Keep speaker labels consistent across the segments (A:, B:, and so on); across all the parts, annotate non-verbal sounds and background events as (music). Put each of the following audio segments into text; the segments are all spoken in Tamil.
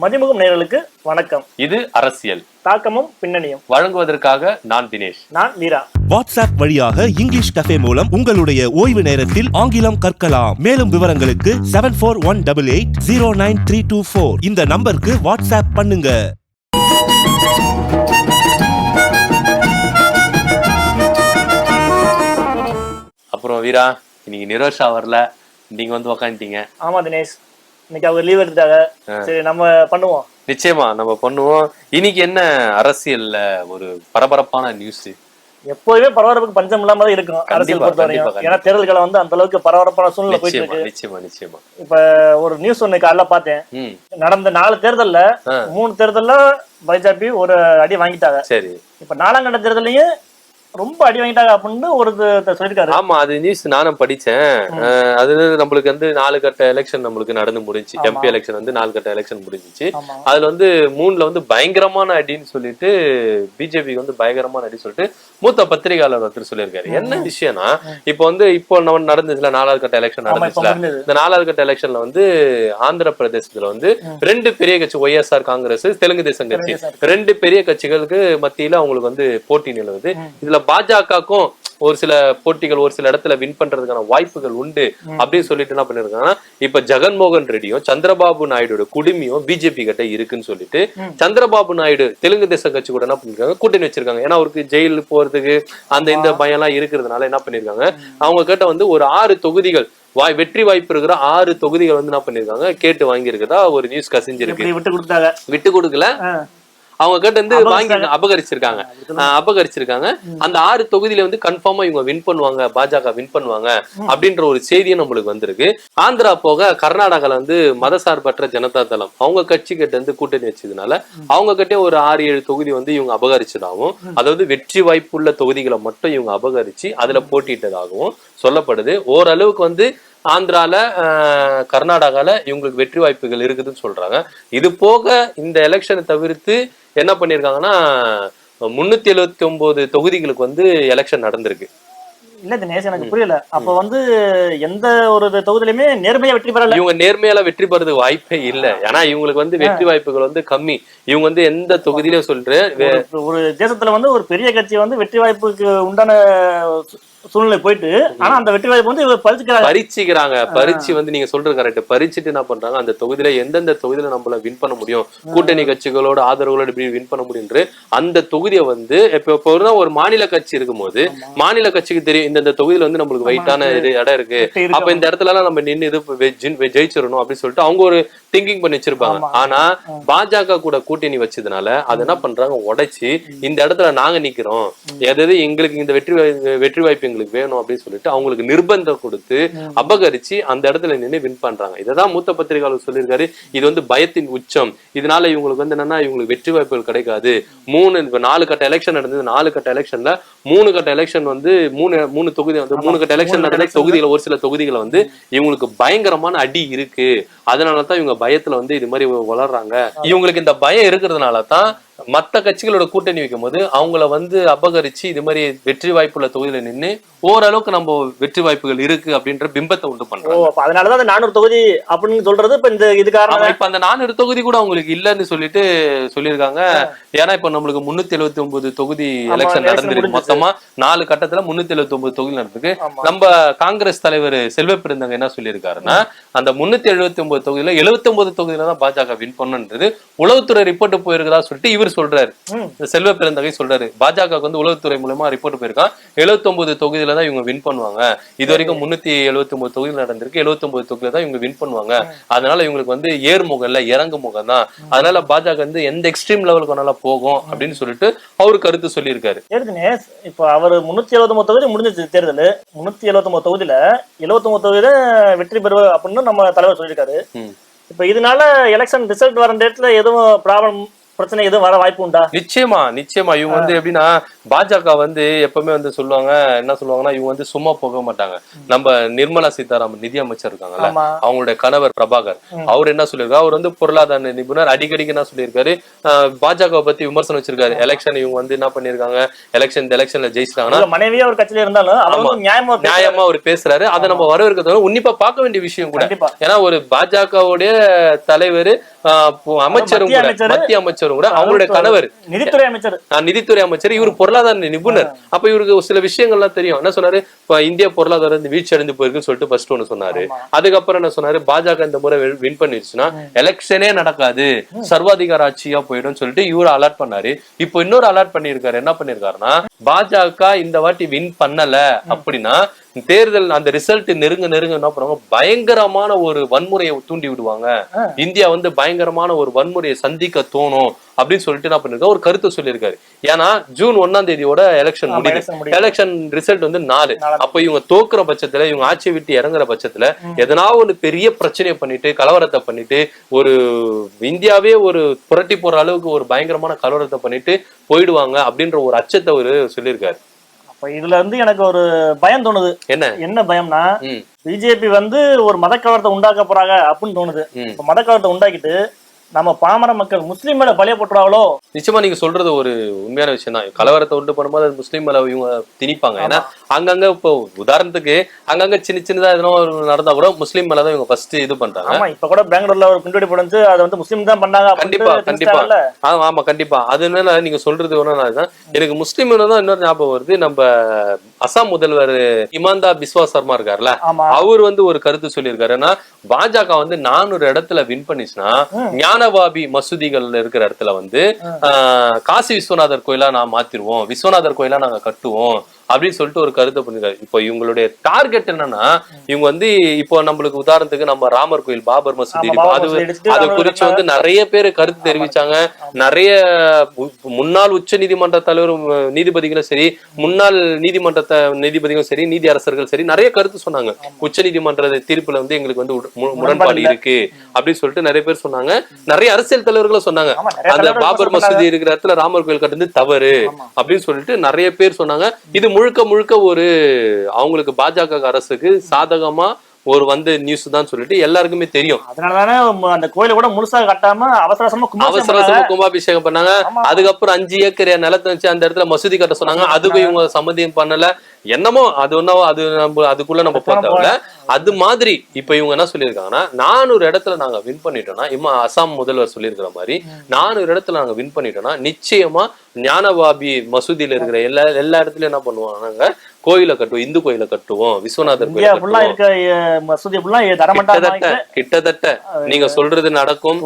A: மதிமுகம் நேயர்களுக்கு வணக்கம்.
B: இது அரசியல்.
A: தாக்கமும் பின்னணியும்.
B: வழங்குவதற்காக நான் தினேஷ்.
A: நான் மீரா.
C: வாட்ஸ்அப் வழியாக இங்கிலீஷ் கஃபே மூலம் உங்களுடைய ஓய்வு நேரத்தில் ஆங்கிலம் கற்கலாம். மேலும் விவரங்களுக்கு seven four one double eight zero nine three two four இந்த நம்பருக்கு வாட்ஸ்அப் பண்ணுங்க.
B: அப்புறம் வீரா இன்னைக்கு நிரோஷா வரல. நீங்க வந்து உக்காந்துட்டீங்க.
A: ஆமா தினேஷ். இன்னைக்கு அவங்க லீவ் எடுத்துட்டாங்க. சரி நம்ம பண்ணுவோம்.
B: நிச்சயமா நம்ம பண்ணுவோம். இன்னைக்கு என்ன அரசியல்ல ஒரு பரபரப்பான நியூஸ்
A: எப்போதுமே பரபரப்புக்கு பஞ்சம் இல்லாம தான் இருக்கும் அரசியல்
B: கண்டிப்பா,
A: ஏன்னா தேர்தல் காலம் வந்து அந்த அளவுக்கு பரபரப்பான சூழ்நிலை போயிட்டு இருக்கு.
B: நிச்சயமா நிச்சயமா.
A: இப்ப ஒரு நியூஸ் ஒண்ணு காலைல பார்த்தேன். நடந்த நாலு தேர்தல்ல. மூணு தேர்தல்ல பிஜேபி ஒரு அடி வாங்கிட்டாங்க.
B: சரி.
A: இப்ப நாலாம் கட்ட தேர்தலையும் ரொம்ப அடி வாங்கிட்டாங்க அப்படின்னு ஒரு சொல்லியிருக்காரு.
B: ஆமா அது நியூஸ் நானும் படிச்சேன். அது நம்மளுக்கு வந்து நாலு கட்ட எலெக்ஷன் நம்மளுக்கு நடந்து முடிஞ்சு. எம்பி எலெக்ஷன் வந்து நாலு கட்ட எலெக்ஷன் முடிஞ்சிச்சு. அதுல வந்து மூணுல வந்து பயங்கரமான அடின்னு சொல்லிட்டு பிஜேபிக்கு வந்து பயங்கரமான அடி சொல்லிட்டு மூத்த பத்திரிகையாளர் ஒருத்தர் சொல்லியிருக்காரு. என்ன விஷயம்னா இப்போ வந்து இப்போ நம்ம நடந்துச்சுல நாலாவது கட்ட எலெக்ஷன் நடந்துச்சுல. இந்த நாலாவது கட்ட எலெக்ஷன்ல வந்து ஆந்திர பிரதேசத்துல வந்து ரெண்டு பெரிய கட்சி ஒய்எஸ்ஆர் காங்கிரஸ் தெலுங்கு தேசம் கட்சி. ரெண்டு பெரிய கட்சிகளுக்கு மத்தியில அவங்களுக்கு வந்து போட்டி நிலவுது. இதுல பாஜகவுக்கும் ஒரு சில போட்டிகள் ஒரு சில இடத்துல வின் பண்றதுக்கான வாய்ப்புகள் உண்டு அப்படின்னு சொல்லிட்டு என்ன பண்ணிருக்காங்கன்னா இப்ப ஜெகன்மோகன் ரெட்டியும் சந்திரபாபு நாயுடோட குடுமியும் பிஜேபி கிட்ட இருக்குன்னு சொல்லிட்டு சந்திரபாபு நாயுடு தெலுங்கு தேச கட்சி கூட என்ன பண்ணிருக்காங்க கூட்டணி வச்சிருக்காங்க. ஏன்னா அவருக்கு ஜெயில் போறதுக்கு அந்த இந்த பயம் எல்லாம் இருக்கிறதுனால என்ன பண்ணிருக்காங்க? அவங்க கிட்ட வந்து ஒரு ஆறு தொகுதிகள் வாய் வெற்றி வாய்ப்பு இருக்கிற ஆறு தொகுதிகள் வந்து என்ன பண்ணிருக்காங்க? கேட்டு வாங்கியிருக்கதா? ஒரு நியூஸ் கசிஞ்சிருக்கு.
A: விட்டு கொடுத்தாங்க.
B: விட்டு கொடுக்கல. அவங்க கிட்ட இருந்து வாங்கி. அபகரிச்சிருக்காங்க. அபகரிச்சிருக்காங்க. அந்த ஆறு தொகுதியில வந்து கன்ஃபார்மா இவங்க வின் பண்ணுவாங்க பாஜக வின் பண்ணுவாங்க அப்படின்ற ஒரு செய்தியும் நம்மளுக்கு வந்திருக்கு. ஆந்திரா போக கர்நாடகால வந்து மதசார்பற்ற ஜனதா தளம். அவங்க கட்சி கிட்ட இருந்து கூட்டணி வச்சதுனால அவங்க கிட்டே ஒரு ஆறு ஏழு தொகுதி வந்து இவங்க அபகரிச்சதாகவும் அதாவது வெற்றி வாய்ப்புள்ள தொகுதிகளை மட்டும் இவங்க அபகரிச்சு அதுல போட்டியிட்டதாகவும் சொல்லப்படுது. ஓரளவுக்கு வந்து ஆந்திரால கர்நாடகால இவங்களுக்கு வெற்றி வாய்ப்புகள் இருக்குதுன்னு சொல்றாங்க. இது போக இந்த எலெக்ஷனை தவிர்த்து என்ன பண்ணிருக்காங்கன்னா முன்னூத்தி எழுவத்தி ஒன்பது தொகுதிகளுக்கு வந்து எலெக்ஷன் நடந்திருக்கு.
A: இல்ல தினேஷ் எனக்கு புரியல. அப்ப வந்து எந்த ஒரு தொகுதியிலுமே நேர்மையா வெற்றி பெறல.
B: இவங்க நேர்மையால வெற்றி பெறதுக்கு வாய்ப்பே இல்ல. ஏன்னா இவங்களுக்கு வந்து வெற்றி வாய்ப்புகள் வந்து கம்மி. இவங்க வந்து எந்த தொகுதியிலும் சொல்றேன்
A: ஒரு- தேசத்துல வந்து ஒரு பெரிய கட்சி வந்து வெற்றி வாய்ப்புக்கு உண்டான சூழ்நிலை போயிட்டு ஆனா அந்த வெற்றி வாய்ப்பு வந்து பறிச்சுக்கிறாங்க.
B: பறிச்சுக்கிறாங்க. பறிச்சு வந்து நீங்க சொல்றது கரெக்ட் பறிச்சுட்டு என்ன பண்றாங்க? அந்த தொகுதியில எந்தெந்த தொகுதியில நம்மள வின் பண்ண முடியும்? கூட்டணி கட்சிகளோட ஆதரவுகளோட இப்படி வின் பண்ண முடியும்ன்று அந்த தொகுதியை வந்து இப்ப இப்போ ஒரு மாநில கட்சி இருக்கும்போது மாநில கட்சிக்கு தெரியும் இந்தந்த தொகுதியில வந்து நம்மளுக்கு வெயிட்டான இது இடம் இருக்கு. அப்ப இந்த இடத்துல எல்லாம் நம்ம நின்னு இது ஜெயிச்சிடணும் அப்படின்னு சொல்லிட்டு அவங்க ஒரு திங்கிங் பண்ணி வச்சிருப்பாங்க. ஆனா பாஜக கூட கூட்டணி வச்சதுனால அது என்ன பண்றாங்க? உடைச்சு இந்த இடத்துல நாங்க நிக்கிறோம். எதாவது எங்களுக்கு இந்த வெற்றி வெற்றி வாய்ப்பு எங்களுக்கு வேணும் அப்படின்னு சொல்லிட்டு அவங்களுக்கு நிர்பந்தம் கொடுத்து அபகரிச்சு அந்த இடத்துல நின்று வின் பண்றாங்க. இததான் மூத்த பத்திரிகையாளர் சொல்லியிருக்காரு. இது வந்து பயத்தின் உச்சம். இதனால இவங்களுக்கு வந்து என்னன்னா இவங்களுக்கு வெற்றி வாய்ப்புகள் கிடைக்காது. மூணு இப்ப நாலு கட்ட எலெக்ஷன் நடந்தது. நாலு கட்ட எலெக்ஷன்ல மூணு கட்ட எலெக்ஷன் வந்து மூணு மூணு தொகுதி வந்து மூணு கட்ட எலெக்ஷன் நடந்த தொகுதியில ஒரு சில தொகுதிகளை வந்து இவங்களுக்கு பயங்கரமான அடி இருக்கு. அதனால தான் இவங்க பயத்துல வந்து இது மாதிரி வளர்றாங்க. இவங்களுக்கு இந்த பயம் இருக்கிறதுனால தான் மத்த கட்சிகளோட கூட்டணி வைக்கும் போது அவங்கள வந்து அபகரிச்சு இது மாதிரி வெற்றி வாய்ப்புள்ள தொகுதியில நின்னு ஓரளவுக்கு நம்ம வெற்றி வாய்ப்புகள் இருக்கு அப்படின்ற பிம்பத்தை உண்டு
A: அப்ப அதனாலதான் அந்த நானூறு தொகுதி அப்படின்னு சொல்றது இப்ப இந்த இது காரணம்.
B: இப்ப அந்த நானூறு தொகுதி கூட அவங்களுக்கு இல்லன்னு சொல்லிட்டு சொல்லியிருக்காங்க. ஏன்னா இப்ப நம்மளுக்கு முன்னூத்தி எழுபத்தி ஒன்பது தொகுதி எலெக்ஷன் நடந்திருக்கு. மொத்தமா நாலு கட்டத்துல முன்னூத்தி எழுபத்தி ஒன்பது தொகுதி நடந்திருக்கு. நம்ம காங்கிரஸ் தலைவர் செல்வ பெருந்தங்க என்ன சொல்லியிருக்காருன்னா அந்த முன்னூத்தி எழுபத்தி ஒன்பது தொகுதியில எழுபத்தி ஒன்பது தொகுதியில தான் பாஜக வின் பண்ணுன்றது உளவுத்துறை ரிப்போர்ட் போயிருக்கதா சொல்லிட்டு இவர் சொல்றாரு. இந்த செல்வ பெருந்தகை சொல்றாரு. பாஜக வந்து உளவுத்துறை மூலமா ரிப்போர்ட் போயிருக்கான். எழுபத்தி ஒன்பது தொகுதியில தான் இவங்க வின் பண்ணுவாங்க. இது வரைக்கும் முன்னூத்தி எழுபத்தி ஒன்பது தொகுதியில் நடந்திருக்கு. எழுபத்தி ஒன்பது தொகுதியில தான் இவங்க வின் பண்ணுவாங்க. அதனால இவங்களுக்கு வந்து ஏர் முகம் இல்ல இறங்கு முகம் தான் அதனால பாஜக வந்து எந்த எக்ஸ்ட்ரீம் லெவலுக்கு வேணாலும் போகும் அப்படின்னு சொல்லிட்டு அவரு கருத்து சொல்லியிருக்காரு.
A: தினேஷ் இப்ப அவர் முன்னூத்தி எழுபத்தி தொகுதி முடிஞ்சிச்சு தேர்தல். முன்னூத்தி எழுபத்தி தொகுதியில எழுபத்தி தொகுதியில வெற்றி பெறுவ அப்படின்னு நம்ம தலைவர் சொல்லியிருக்காரு. இப்ப இதனால எலெக்ஷன் ரிசல்ட் வர டேட்ல எதுவும் ப்ராப்ளம் பிரச்சனை எதுவும் வர வாய்ப்பு உண்டா?
B: நிச்சயமா நிச்சயமா. இவங்க வந்து எப்படின்னா பாஜக வந்து எப்பவுமே வந்து சொல்லுவாங்க என்ன சொல்லுவாங்கன்னா இவங்க வந்து சும்மா போக மாட்டாங்க. நம்ம நிர்மலா சீதாராமன் நிதி அமைச்சர் இருக்காங்கல்ல அவங்களுடைய கணவர் பிரபாகர் அவர் என்ன சொல்லியிருக்காரு? அவர் வந்து பொருளாதார நிபுணர் அடிக்கடிக்கு என்ன சொல்லியிருக்காரு? பாஜக பத்தி விமர்சனம் வச்சிருக்காரு. எலெக்ஷன் இவங்க வந்து என்ன பண்ணிருக்காங்க எலெக்ஷன் இந்த எலெக்ஷன்ல ஜெயிச்சிட்டாங்கன்னா
A: மனைவியே ஒரு கட்சியில இருந்தாலும் நியாயமா
B: நியாயமா அவர் பேசுறாரு. அதை நம்ம வரவேற்கிறத உன்னிப்பா பார்க்க வேண்டிய விஷயம் கூட ஏன்னா ஒரு பாஜகவுடைய தலைவர் அமைச்சரும் கூட மத்திய அமைச்சரும் கூட அவங்களுடைய கணவர்
A: நிதித்துறை அமைச்சர்.
B: நிதித்துறை அமைச்சர் இவர் பொருளாதார நிபுணர். அப்ப இவருக்கு சில விஷயங்கள்லாம் தெரியும். என்ன சொன்னாரு? இப்ப இந்திய பொருளாதாரம் வந்து வீழ்ச்சி அடைந்து போயிருக்குன்னு சொல்லிட்டு ஃபர்ஸ்ட் ஒண்ணு சொன்னாரு. அதுக்கப்புறம் என்ன சொன்னாரு? பாஜக இந்த முறை வின் பண்ணிருச்சுன்னா எலெக்ஷனே நடக்காது. சர்வாதிகார ஆட்சியா போயிடும் சொல்லிட்டு இவர் அலர்ட் பண்ணாரு. இப்போ இன்னொரு அலர்ட் பண்ணிருக்காரு என்ன பண்ணிருக்காருன்னா பாஜக இந்த வாட்டி வின் பண்ணல அப்படின்னா தேர்தல் அந்த ரிசல்ட் நெருங்க நெருங்க என்ன பண்ணுவாங்க? பயங்கரமான ஒரு வன்முறையை தூண்டி விடுவாங்க. இந்தியா வந்து பயங்கரமான ஒரு வன்முறையை சந்திக்க தோணும் அப்படின்னு சொல்லிட்டு என்ன பண்ணிருக்காரு ஒரு கருத்தை சொல்லியிருக்காரு. ஏன்னா ஜூன் ஒன்னாம் தேதியோட எலெக்ஷன் முடியுது. எலெக்ஷன் ரிசல்ட் வந்து நாலு. அப்ப இவங்க தோக்குற பட்சத்துல இவங்க ஆட்சியை விட்டு இறங்குற பட்சத்துல எதனாவது ஒரு பெரிய பிரச்சனையை பண்ணிட்டு கலவரத்தை பண்ணிட்டு ஒரு இந்தியாவே ஒரு புரட்டி போற அளவுக்கு ஒரு பயங்கரமான கலவரத்தை பண்ணிட்டு போயிடுவாங்க அப்படின்ற ஒரு அச்சத்தை அவரு சொல்லியிருக்காரு.
A: இதுல இருந்து எனக்கு ஒரு பயம் தோணுது.
B: என்ன?
A: என்ன பயம்னா பிஜேபி வந்து ஒரு மத கலவரத்தை உண்டாக்க போறாங்க அப்படின்னு தோணுது. இப்ப மத கலவரத்தை உண்டாக்கிட்டு நம்ம பாமர மக்கள் முஸ்லீம் மேல பழிய போட்டுறாங்களோ
B: நிச்சயமா நீங்க சொல்றது ஒரு உண்மையான விஷயம் தான் கலவரத்தை உண்டு பண்ணும்போது அது முஸ்லீம் மேல இவங்க திணிப்பாங்க. ஏன்னா அங்கங்க இப்போ உதாரணத்துக்கு அங்கங்க சின்ன சின்னதா எதனா ஒரு நடந்தா கூட முஸ்லீம் மேலதான் இவங்க ஃபர்ஸ்ட் இது பண்றாங்க.
A: ஆமா இப்ப கூட பெங்களூர்ல ஒரு குண்டுவெடி போடுச்சு அதை வந்து முஸ்லீம் தான் பண்ணாங்க
B: கண்டிப்பா, கண்டிப்பா. ஆமா ஆமா கண்டிப்பா. அதனால நீங்க சொல்றது தான் எனக்கு முஸ்லீம் தான் இன்னொரு ஞாபகம் வருது. நம்ம அசாம் முதல்வர் இமாந்தா பிஸ்வா சர்மா இருக்காருல்ல அவர் வந்து ஒரு கருத்து சொல்லியிருக்காரு. ஏன்னா பாஜக வந்து நானூறு இடத்துல வின் பண்ணிச்சுன்னா ஞானவாபி மசூதிகள் இருக்கிற இடத்துல வந்து காசி விஸ்வநாதர் கோயிலா நான் மாத்திருவோம். விஸ்வநாதர் கோயிலா நாங்க கட்டுவோம். அப்படின்னு சொல்லிட்டு ஒரு கருத்தை பண்ணிருக்காரு. இப்போ இவங்களுடைய டார்கெட் என்னன்னா இவங்க வந்து இப்போ நம்மளுக்கு உதாரணத்துக்கு நம்ம ராமர் கோயில் பாபர் மசூதி அது அது குறிச்சு வந்து நிறைய பேர் கருத்து தெரிவிச்சாங்க. நிறைய முன்னாள் உச்ச நீதிமன்ற தலைவரும் நீதிபதிகளும் சரி முன்னாள் நீதிமன்ற த- நீதிபதிகளும் சரி நீதி அரசர்கள் சரி நிறைய கருத்து சொன்னாங்க. உச்ச நீதிமன்ற தீர்ப்புல வந்து எங்களுக்கு வந்து முரண்பாடு. இருக்கு அப்படின்னு சொல்லிட்டு நிறைய பேர் சொன்னாங்க. நிறைய அரசியல் தலைவர்களும் சொன்னாங்க. அந்த பாபர். மசூதி இருக்கிற இடத்துல ராமர் கோயில் கட்டுறது தவறு. அப்படின்னு சொல்லிட்டு நிறைய பேர் சொன்னாங்க. இது முழுக்க முழுக்க ஒரு அவங்களுக்கு பாஜக அரசுக்கு சாதகமா ஒரு வந்த நியூஸ் தான் சொல்லிட்டு எல்லாருக்குமே தெரியும்.
A: அதனாலதானே அந்த கோயிலை கூட முழுசா கட்டாம அவசர அவசரமா.
B: அவசரமா கும்பாபிஷேகம் பண்ணாங்க. அதுக்கப்புறம் அஞ்சு ஏக்கர் நிலத்தை வச்சு அந்த இடத்துல மசூதி கட்ட சொன்னாங்க. அதுக்கும் இவங்க சம்மதியம் பண்ணல. என்னமோ அது ஒன்னவோ அது நம்ம அதுக்குள்ள நம்ம போக தேவையில்ல அது மாதிரி இப்ப இவங்க என்ன சொல்லியிருக்காங்கன்னா நானூறு இடத்துல நாங்க வின் பண்ணிட்டோம்னா இம்மா அசாம் முதல்வர் சொல்லியிருக்கிற மாதிரி நானூறு இடத்துல நாங்க வின் பண்ணிட்டோம்னா நிச்சயமா ஞானவாபி மசூதியில இருக்கிற எல்லா எல்லா இடத்துலயும் என்ன பண்ணுவோம்? நாங்க கோயிலை கட்டுவோம் இந்து கோயிலை கட்டுவோம் விஸ்வநாதர் கிட்டத்தட்ட கிட்டத்தட்ட. நீங்க சொல்றது நடக்கும்.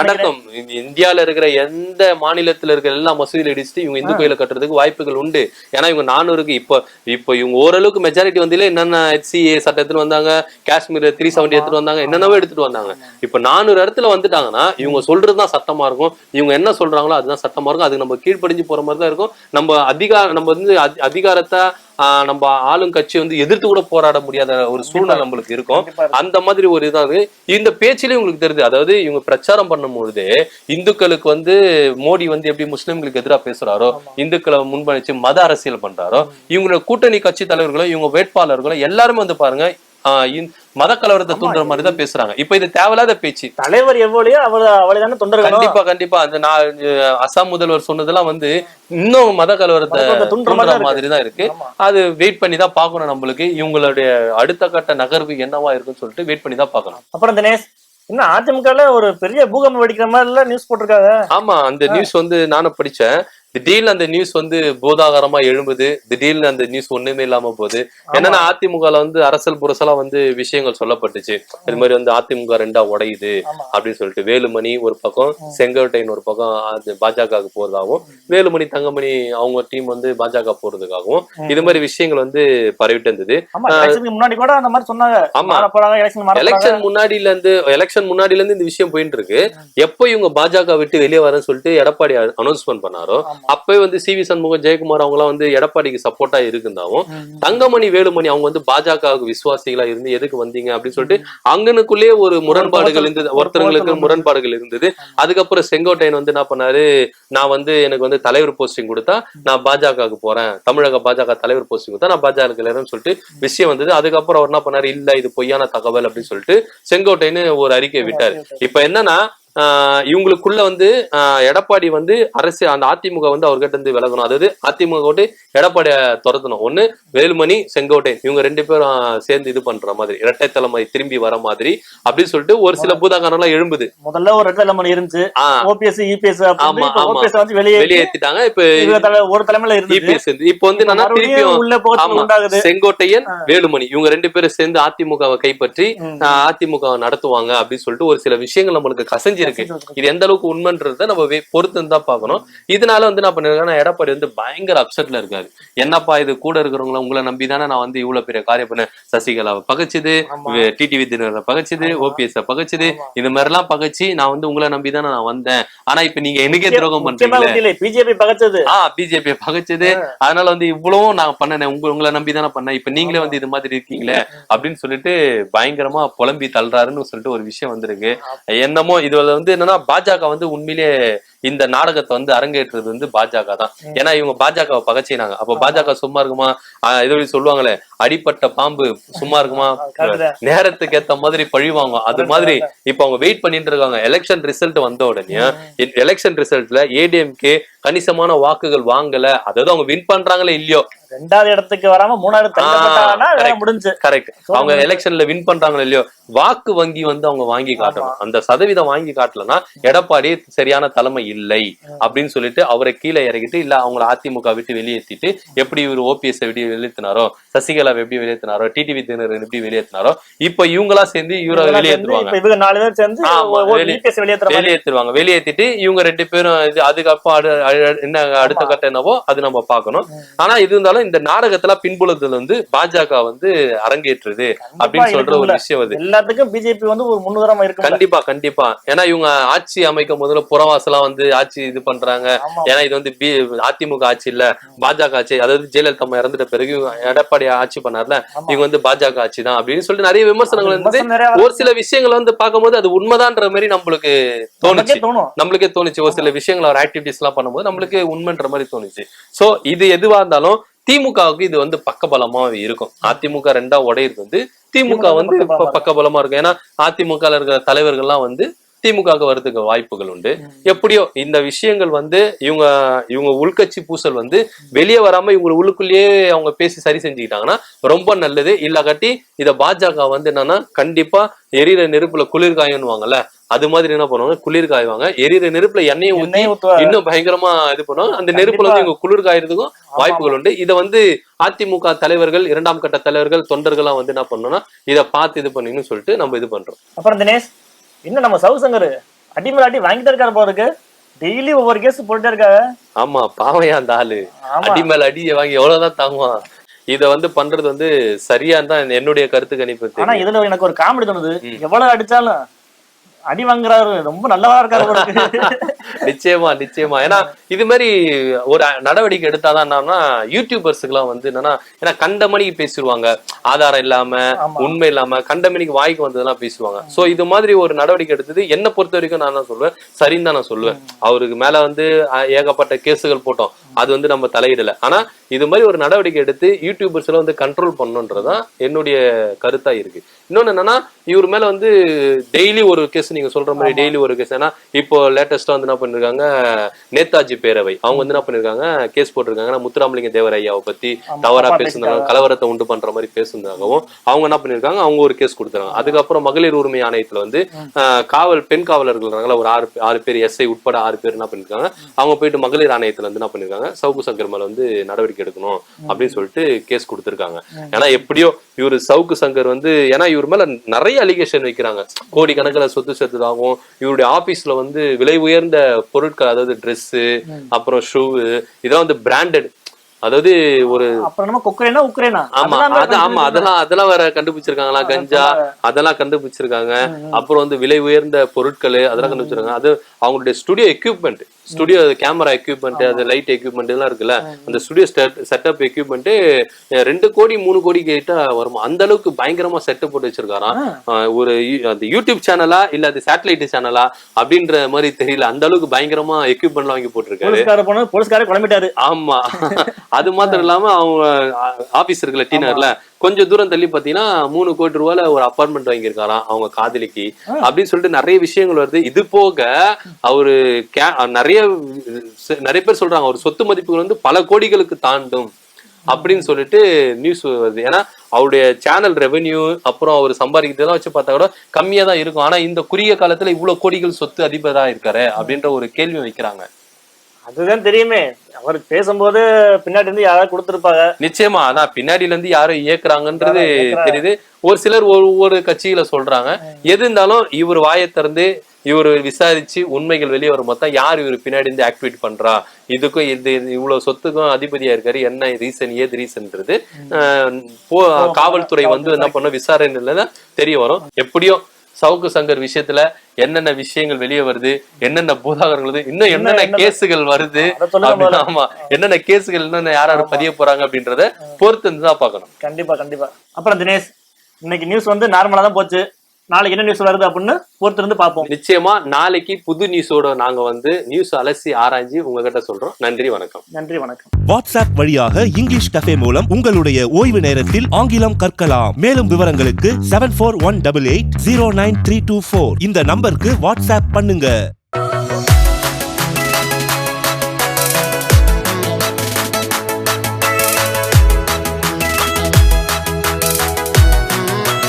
B: நடக்கும். இந்த இந்தியால இருக்கிற எந்த மாநிலத்துல இருக்கிற எல்லா மசூதியில இடிச்சுட்டு இவங்க இந்து கோயில கட்டுறதுக்கு வாய்ப்புகள் உண்டு. ஏன்னா இவங்க நானூறுக்கு இப்போ இப்போ இவங்க ஓரளவுக்கு மெஜாரிட்டி வந்தில என்னென்ன ஹெச்சிஏ சட்டம் எடுத்துட்டு வந்தாங்க காஷ்மீர் த்ரீ செவன்டி எடுத்துட்டு வந்தாங்க என்னென்னவோ எடுத்துட்டு வந்தாங்க. இப்போ நானூறு இடத்துல வந்துட்டாங்கன்னா இவங்க சொல்றதுதான் சட்டமா இருக்கும். இவங்க என்ன சொல்றாங்களோ அதுதான் சட்டமா இருக்கும். அது நம்ம கீழ்ப்படிஞ்சு போற மாதிரி தான் இருக்கும். நம்ம அதிகார நம்ம வந்து அதி- அதிகாரத்தை நம்ம ஆளும் கட்சி வந்து எதிர்த்து கூட போராட முடியாத ஒரு சூழ்நிலை நம்மளுக்கு இருக்கும். அந்த மாதிரி ஒரு இதா இருக்கு இந்த பேச்சிலே உங்களுக்கு தெரியுது. அதாவது இவங்க பிரச்சாரம் பண்ணும்பொழுது இந்துக்களுக்கு வந்து மோடி வந்து எப்படி முஸ்லிம்களுக்கு எதிரா பேசுறாரோ இந்துக்களை முன்பணிச்சு மத அரசியல் பண்றாரோ இவங்களோட கூட்டணி கட்சி தலைவர்களும் இவங்க வேட்பாளர்களும் எல்லாருமே வந்து பாருங்க மத கலவரத்தை தூண்டுற மாதிரி தான் பேசுறாங்க. இப்ப இது தேவையில்லாத பேச்சு.
A: தலைவர் எவ்வளோ அவள் அவளை தானே தொண்டர்கள்
B: கண்டிப்பா கண்டிப்பா. அந்த நான் அசாம் முதல்வர் சொன்னதெல்லாம் வந்து இன்னும் மத கலவரத்தை
A: தூண்டுற மாதிரி
B: தான் இருக்கு. அது வெயிட் பண்ணி தான் பார்க்கணும் நம்மளுக்கு. இவங்களுடைய அடுத்த கட்ட நகர்வு என்னவா இருக்குன்னு சொல்லிட்டு வெயிட் பண்ணி தான் பார்க்கணும்.
A: அப்புறம் தினேஷ் இன்னும் அதிமுகல ஒரு பெரிய பூகம்பம் வெடிக்கிற மாதிரி நியூஸ் போட்டிருக்காங்க.
B: ஆமா அந்த நியூஸ் வந்து நானும் படிச்சேன். திடீர்னு அந்த நியூஸ் வந்து பூதாகரமா எழும்புது. திடீர்னு அந்த நியூஸ் ஒண்ணுமே இல்லாம போகுது. என்னன்னா அதிமுகல வந்து அரசல் புரசலா வந்து விஷயங்கள் சொல்லப்பட்டுச்சு. இது மாதிரி வந்து அதிமுக ரெண்டா உடையுது. அப்படின்னு சொல்லிட்டு வேலுமணி ஒரு பக்கம் செங்கோட்டையன் ஒரு பக்கம் அது பாஜகவுக்கு போறதாகவும் வேலுமணி தங்கமணி அவங்க டீம் வந்து பாஜக போறதுக்காகவும் இது மாதிரி விஷயங்கள் வந்து பரவிட்டு இருந்தது.
A: முன்னாடி கூட அந்த மாதிரி சொன்னாங்க.
B: ஆமா.
A: எலெக்ஷன்
B: முன்னாடில இருந்து எலெக்ஷன் முன்னாடில இருந்து இந்த விஷயம் போயிட்டு இருக்கு. எப்போ இவங்க பாஜக விட்டு வெளியே வரேன்னு சொல்லிட்டு எடப்பாடி அனௌன்ஸ்மெண்ட் பண்ணாரோ அப்பவே வந்து சி வி சண்முகம் ஜெயக்குமார் அவங்கலாம் வந்து எடப்பாடிக்கு சப்போர்ட்டா இருந்தாவும் தங்கமணி வேலுமணி அவங்க வந்து பாஜகவுக்கு விசுவாசிகளா இருந்து எதுக்கு வந்தீங்க அப்படின்னு சொல்லிட்டு அங்கனுக்குள்ளேயே ஒரு முரண்பாடுகள் இருந்தது. ஒருத்தவங்களுக்கு முரண்பாடுகள் இருந்தது. அதுக்கப்புறம் செங்கோட்டையன் வந்து என்ன பண்ணாரு? நான் வந்து எனக்கு வந்து தலைவர் போஸ்டிங் கொடுத்தா நான் பாஜகவுக்கு போறேன். தமிழக பாஜக தலைவர் போஸ்டிங் கொடுத்தா நான் பாஜக சொல்லிட்டு விஷயம் வந்தது. அதுக்கப்புறம் அவர் என்ன பண்ணாரு? இல்ல இது பொய்யான தகவல் அப்படின்னு சொல்லிட்டு செங்கோட்டைன்னு ஒரு அறிக்கை விட்டாரு. இப்ப என்னன்னா இவங்களுக்குள்ள வந்து எடப்பாடி வந்து அரசு அந்த அதிமுக வந்து அவர்கிட்ட இருந்து விலகணும். அதாவது அதிமுக விட்டு எடப்பாடிய துரத்தணும். ஒண்ணு வேலுமணி செங்கோட்டையன் இவங்க ரெண்டு பேரும் சேர்ந்து இது பண்ற மாதிரி இரட்டை தலைமை திரும்பி வர மாதிரி அப்படின்னு சொல்லிட்டு ஒரு சில பூதாகரம் எல்லாம் எழும்புது.
A: முதல்ல ஒரு ரெட்டை தலைமுறை இருந்துச்சு. ஓபிஎஸ் இபிஎஸ்
B: ஆமா, ஆமா.
A: ஓபிஎஸ் வந்து வெளியே
B: வெளியேத்திட்டாங்க. இப்ப
A: ஒரு தலைமையில இருந்துச்சு.
B: இபிஎஸ் இப்போ வந்து என்னன்னா திருப்பியும் செங்கோட்டையன் வேலுமணி இவங்க ரெண்டு பேரும் சேர்ந்து அதிமுகவை கைப்பற்றி
A: ம்.
B: அதிமுக நடத்துவாங்க அப்படின்னு சொல்லிட்டு ஒரு சில விஷயங்கள் நம்மளுக்கு கசஞ்சிருக்கு இது எந்த அளவுக்கு உண்மைன்றத நம்ம பொறுத்து தான் பார்க்கணும். இதனால வந்து என்ன பண்ணிருக்காங்க எடப்பாடி வந்து பயங்கர அப்செட்ல இருக்காரு. என்னப்பா இது கூட இருக்கிறவங்கள உங்களை நம்பி தானே நான் வந்து இவ்வளவு பெரிய காரியம் பண்ண சசிகலாவை பகைச்சுது. டிடிவி தினகரை பகைச்சுது. ஓபிஎஸ் பகைச்சுது. இது மாதிரி எல்லாம் பகைச்சு நான் வந்து உங்களை நம்பி தானே நான் வந்தேன். ஆனா இப்ப நீங்க எனக்கே துரோகம்
A: இல்ல பிஜேபி பகச்சது.
B: ஆஹ் பிஜேபி பகைச்சது. அதனால வந்து இவ்வளவும் நான் பண்ணனேன் உங்க உங்களை நம்பி தானே பண்ணேன். இப்ப நீங்களே வந்து இது மாதிரி இருக்கீங்களே அப்படின்னு சொல்லிட்டு பயங்கரமா புலம்பி தள்ளுறாருன்னு சொல்லிட்டு ஒரு விஷயம் வந்திருக்கு. என்னமோ இதுல வந்து என்னன்னா பாஜக வந்து உண்மையிலேயே இந்த நாடகத்தை வந்து அரங்கேற்றுறது வந்து பாஜக தான். ஏன்னா இவங்க பாஜகவை பகச்சினாங்க. அப்ப பாஜக சும்மா இருக்குமா? இது சொல்லுவாங்களே அடிப்பட்ட பாம்பு சும்மா இருக்குமா? நேரத்துக்கு ஏத்த மாதிரி பழி வாங்கும் அது மாதிரி இப்ப அவங்க வெயிட் பண்ணிட்டு இருக்காங்க. எலெக்ஷன் ரிசல்ட் வந்த உடனே எலெக்ஷன் ரிசல்ட்ல ஏடிஎம்கே கணிசமான வாக்குகள் வாங்கல. அதாவது அவங்க வின் பண்றாங்களே இல்லையோ.
A: ரெண்டாவது இடத்துக்கு வராம மூணாவது. முடிஞ்சு.
B: கரெக்ட் அவங்க எலெக்ஷன்ல வின் பண்றாங்களோ இல்லையோ வாக்கு வங்கி வந்து அவங்க வாங்கி காட்டணும். அந்த சதவீதம் வாங்கி காட்டலன்னா எடப்பாடி சரியான தலைமை இல்லை அப்படின்னு சொல்லிட்டு அவரை கீழே இறக்கிட்டு இல்ல அவங்கள அதிமுக விட்டு வெளியேத்திட்டு எப்படி இவர் ஓபிஎஸ் எப்படி வெளியேத்தினாரோ சசிகலாவை எப்படி வெளியேத்தினாரோ டிடிவி தினகரன் எப்படி வெளியேத்தினாரோ இப்ப இவங்களா சேர்ந்து இவரை வெளியேற்றுவாங்க
A: நாலு பேர் சேர்ந்து
B: வெளியேற்றுவாங்க வெளியேத்திட்டு இவங்க ரெண்டு பேரும் இது அதுக்கப்புறம் என்ன அடுத்த. கட்டம் என்னவோ அது நம்ம பார்க்கணும். ஆனா இது இருந்தாலும் இந்த நாடகத்துல பின்புலத்துல வந்து பாஜக வந்து அரங்கேற்றுது அப்படின்னு சொல்ற ஒரு. விஷயம் அது.
A: எல்லாத்துக்கும் பிஜேபி வந்து ஒரு முன்னுதாரணமா இருக்கும்
B: கண்டிப்பா கண்டிப்பா. ஏன்னா இவங்க ஆட்சி அமைக்கும் முதல்ல புறவாசலா வந்து ஆட்சி இது பண்றாங்க. ஏன்னா இது வந்து பி அதிமுக ஆட்சி இல்ல. பாஜக ஆட்சி. அதாவது ஜெயலலிதா அம்மா இறந்துட்ட பிறகு எடப்பாடி ஆட்சி பண்ணார்ல. இவங்க வந்து பாஜக ஆட்சி தான் அப்படின்னு சொல்லிட்டு நிறைய விமர்சனங்கள் வந்து ஒரு சில விஷயங்களை வந்து பார்க்கும்போது அது உண்மைதான்ற மாதிரி நம்மளுக்கு தோணுச்சு. நம்மளுக்கே தோணுச்சு. ஒரு சில விஷயங்கள் ஒரு ஆக்டிவிட்டிஸ் எல்லாம் பண்ணும்போது நம்மளுக்கு உண்மைன்ற மாதிரி தோணுச்சு. சோ இது எதுவா இருந்தாலும் திமுகவுக்கு இது வந்து பக்கபலமா இருக்கும். அதிமுக ரெண்டா உடையிறது வந்து திமுக வந்து
A: பக்கபலமா
B: இருக்கும். ஏன்னா அதிமுக இருக்கிற தலைவர்கள்லாம் வந்து திமுகவுக்கு வரதுக்கு வாய்ப்புகள் உண்டு. எப்படியோ இந்த விஷயங்கள் வந்து இவங்க இவங்க உள்கட்சி பூசல் வந்து வெளியே வராம இவங்க உள்ளுக்குள்ளேயே அவங்க பேசி சரி செஞ்சுக்கிட்டாங்கன்னா ரொம்ப நல்லது. இல்லாட்டி இத பாஜக வந்து என்னன்னா கண்டிப்பா எரியிற நெருப்புல குளிர்காயம்னுவாங்கல்ல அது மாதிரி என்ன பண்ணுவாங்க? குளிர் காய்வாங்க எரியிற நெருப்புல எண்ணெயை
A: ஊத்துவா
B: இன்னும் பயங்கரமா இது பண்ணுவாங்க. அந்த நெருப்புல வந்து இவங்க குளிர் காயறதுக்கும் வாய்ப்புகள் உண்டு. இதை வந்து அதிமுக தலைவர்கள் இரண்டாம் கட்ட தலைவர்கள் தொண்டர்கள்லாம் வந்து என்ன பண்ணணும்னா இதை பார்த்து இது பண்ணணும்னு சொல்லிட்டு நம்ம இது பண்றோம்.
A: அப்புறம் தினேஷ் இன்னும் நம்ம சவுசங்கர் அடிமேல அடி வாங்கிட்டு இருக்காரு போல இருக்கு. டெய்லி ஒவ்வொரு கேஸ் போட்டுட்டே இருக்காங்க.
B: ஆமா பாவையா அந்த ஆளு.
A: ஆமா.
B: அடி மேல அடியை வாங்கி எவ்வளவுதான் தாங்குவான். இத வந்து பண்றது வந்து சரியான்னு தான் என்னுடைய கருத்து கணிப்பு
A: ஆனா. இதுல எனக்கு ஒரு காமெடி தோணுது. எவ்வளவு அடிச்சாலும் அடி வாங்குறாரு. ரொம்ப நல்லவரா இருக்காரு. (laughs)
B: நிச்சயமா நிச்சயமா. ஏன்னா இது மாதிரி ஒரு நடவடிக்கை எடுத்தாதான் என்னன்னா யூடியூபர்ஸுக்கு எல்லாம் வந்து என்னன்னா ஏன்னா கண்ட மணிக்கு பேசிடுவாங்க. ஆதாரம் இல்லாம. உண்மை இல்லாம கண்ட மணிக்கு வாய்க்கு வந்ததெல்லாம் பேசுவாங்க. சோ இது மாதிரி ஒரு நடவடிக்கை எடுத்தது என்ன பொறுத்த வரைக்கும் நான் என்ன சொல்லுவேன் சரின்னு தான் நான் சொல்லுவேன். அவருக்கு மேல வந்து ஏகப்பட்ட கேஸுகள் போட்டோம். அது வந்து நம்ம தலையிடல. ஆனா இது மாதிரி ஒரு நடவடிக்கை எடுத்து யூடியூபர்ஸ் எல்லாம் வந்து கண்ட்ரோல் பண்ணணுன்றதுதான் என்னுடைய கருத்தா இருக்கு. இன்னொன்னு என்னன்னா இவர் மேல வந்து டெய்லி ஒரு கேஸ் நீங்க சொல்ற மாதிரி டெய்லி ஒரு கேஸ் ஏன்னா இப்போ லேட்டஸ்டா வந்து என்ன பண்ணிருக்காங்க? நேதாஜி பேரவை. அவங்க வந்து என்ன பண்ணிருக்காங்க? கேஸ் போட்டிருக்காங்க. முத்துராமலிங்க தேவர் ஐயாவை பத்தி தவறா பேசுனாங்க. கலவரத்தை உண்டு பண்ற மாதிரி பேசுனதாகவும் அவங்க என்ன பண்ணிருக்காங்க? அவங்க ஒரு கேஸ் கொடுத்துறாங்க அதுக்கப்புறம் மகளிர் உரிமை ஆணையத்துல வந்து காவல் பெண் காவலர்கள் இருக்காங்களா ஒரு ஆறு ஆறு பேர் எஸ்ஐ உட்பட ஆறு பேர் என்ன பண்ணிருக்காங்க? அவங்க போயிட்டு மகளிர் ஆணையத்துல வந்து என்ன பண்ணிருக்காங்க? சவுக்கு சங்கர் மேல வந்து நடவடிக்கை எடுக்கணும் அப்படின்னு சொல்லிட்டு கேஸ் கொடுத்திருக்காங்க. ஏன்னா எப்படியோ இவரு சவுக்கு சங்கர் வந்து ஏன்னா இவர் மேல நிறைய அலிகேஷன் வைக்கிறாங்க. கோடி கணக்குல சொத்து சேர்த்ததாகவும் இவருடைய ஆபீஸ்ல வந்து விலை உயர்ந்த பொருட்கள் அதாவது Dress அப்புறம் ஷூ இதெல்லாம் வந்து பிராண்டட் அதாவது ஒரு அது ஆமா அதெல்லாம் அதெல்லாம் வேற கண்டுபிடிச்சிருக்காங்களா கஞ்சா? அதெல்லாம் கண்டுபிடிச்சிருக்காங்க. அப்புறம் வந்து விலை உயர்ந்த பொருட்கள் அதெல்லாம் கண்டுபிடிச்சிருக்காங்க. அது அவங்களுடைய studio equipment studio camera equipment அது லைட் எக்யூப்மெண்ட் எல்லாம் இருக்குல்ல அந்த ஸ்டுடியோ செட்டப் எக்யூப்மெண்ட் ரெண்டு கோடி மூணு கோடி கேட்டா வருமா? அந்த அளவுக்கு பயங்கரமா செட்டப் போட்டு வச்சிருக்காராம். ஒரு அந்த யூடியூப் சேனலா இல்ல அது சேட்டலைட் சேனலா அப்படின்ற மாதிரி தெரியல. அந்த அளவுக்கு பயங்கரமா எக்யூப்மெண்ட்லாம் வாங்கி போட்டிருக்காரு.
A: போலீஸ்கார குழம்பிட்டாரு.
B: ஆமா. (laughs) அது மாத்திரம் இல்லாம அவங்க ஆபீஸ் இருக்குல்ல டி நகர்ல கொஞ்சம் தூரம் தள்ளி பாத்தீங்கன்னா மூணு கோடி ரூபாயில ஒரு அபார்ட்மெண்ட் வாங்கியிருக்காராம் அவங்க காதலிக்கு. அப்படின்னு சொல்லிட்டு நிறைய விஷயங்கள் வருது. இது போக அவரு நிறைய நிறைய பேர் சொல்றாங்க அவர் சொத்து மதிப்புகள் வந்து பல கோடிகளுக்கு தாண்டும். அப்படின்னு சொல்லிட்டு நியூஸ் வருது. ஏன்னா அவருடைய சேனல் ரெவென்யூ அப்புறம் அவர் சம்பாதிக்கிறதெல்லாம் வச்சு பார்த்தா கூட கம்மியா தான் இருக்கும். ஆனா இந்த குறுகிய காலத்துல இவ்வளவு கோடிகள் சொத்து அதிபரா இருக்காரு அப்படின்ற ஒரு கேள்வி வைக்கிறாங்க.
A: அதுதான் தெரியுமே. அவர் பேசும்போது பின்னாடி இருந்து யாராவது கொடுத்திருப்பாங்க.
B: நிச்சயமா. ஆனா பின்னாடில இருந்து யாரும் இயக்குறாங்கன்றது
A: இயக்குறாங்க.
B: தெரியுது. ஒரு சிலர் ஒரு கட்சியில சொல்றாங்க. எது இருந்தாலும் இவர் வாயை திறந்து இவர் விசாரிச்சு உண்மைகள் வெளியே வரும் மொத்தம் யார் இவர் பின்னாடி இருந்து ஆக்டிவேட் பண்றா? இதுக்கும் இது இவ்வளவு சொத்துக்கும் அதிபதியா இருக்காரு. என்ன ரீசன் ஏது ரீசன்ன்றது போ காவல்துறை வந்து என்ன பண்ண விசாரணையில தெரிய வரும். எப்படியோ சவுக்கு சங்கர் விஷயத்துல என்னென்ன விஷயங்கள் வெளியே வருது என்னென்ன பூதாகரங்கள் வருது இன்னும் என்னென்ன
A: என்ன-
B: கேஸுகள் வருது ஆமா என்னென்ன கேஸுகள் என்னென்ன யார் யார் பதிய போறாங்க அப்படின்றத பொறுத்து இருந்து தான் பார்க்கணும்.
A: கண்டிப்பா கண்டிப்பா. அப்புறம் தினேஷ் இன்னைக்கு நியூஸ் வந்து நார்மலா தான் போச்சு. நாளைக்கு என்ன நியூஸ் வருது அப்படின்னு பொறுத்து இருந்து பார்ப்போம்.
B: நிச்சயமா நாளைக்கு புது நியூஸோட நாங்க வந்து நியூஸ் அலசி ஆராய்ஞ்சு உங்ககிட்ட சொல்றோம். நன்றி வணக்கம்.
A: நன்றி வணக்கம்.
C: வாட்ஸ்அப் வழியாக இங்கிலீஷ் கஃபே மூலம் உங்களுடைய ஓய்வு நேரத்தில் ஆங்கிலம் கற்கலாம். மேலும் விவரங்களுக்கு seven four one double eight zero nine three two four இந்த நம்பருக்கு வாட்ஸ்அப் பண்ணுங்க.